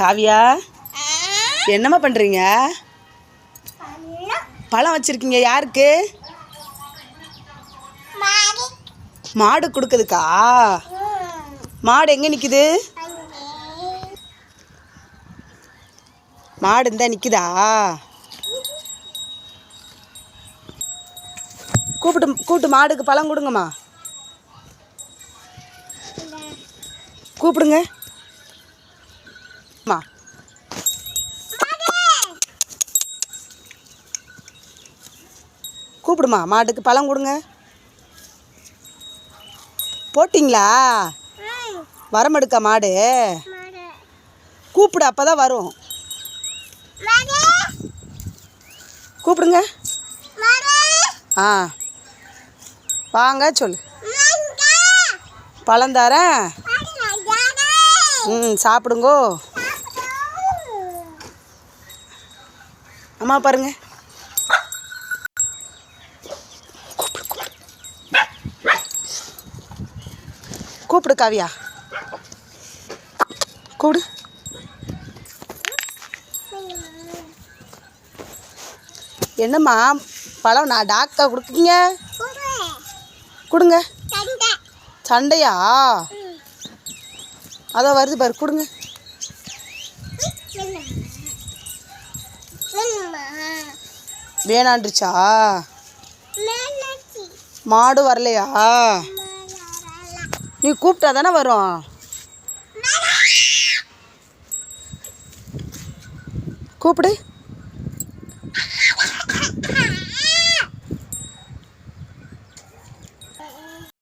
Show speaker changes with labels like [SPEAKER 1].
[SPEAKER 1] காவியா? என்னம்மா பண்ணுறீங்க பழம் வச்சுருக்கீங்க யாருக்கு? மாடு. கொடுக்குதுக்கா மாடு எங்கே நிற்குது மாடு இந்த நிற்குதா கூப்பிட்டு கூப்பிட்டு மாடுக்கு பழம் கொடுங்கம்மா. கூப்பிடுங்க. அம்மா கூப்பிடுமா மாட்டுக்கு பழம் கொடுங்க. போட்டிங்களா? வரமடுக்கா மாடு. கூப்பிடு அப்போ தான் வரும். கூப்பிடுங்க. ஆ. வாங்க சொல்லு. பழம் தரேன். ம் சாப்பிடுங்கோ. அம்மா பாருங்க. கூப்பிடு காவியா. கூப்பிடு. என்னம்மா பழம் நான் டாக்டர் கொடுக்குறீங்க கொடுங்க. சண்டையா? அதான் வருது பாரு கொடுங்க. வேணான்றுச்சா? மாடு வரலையா? நீ கூப்பிட்டா தானே வரும்? கூப்பிடு.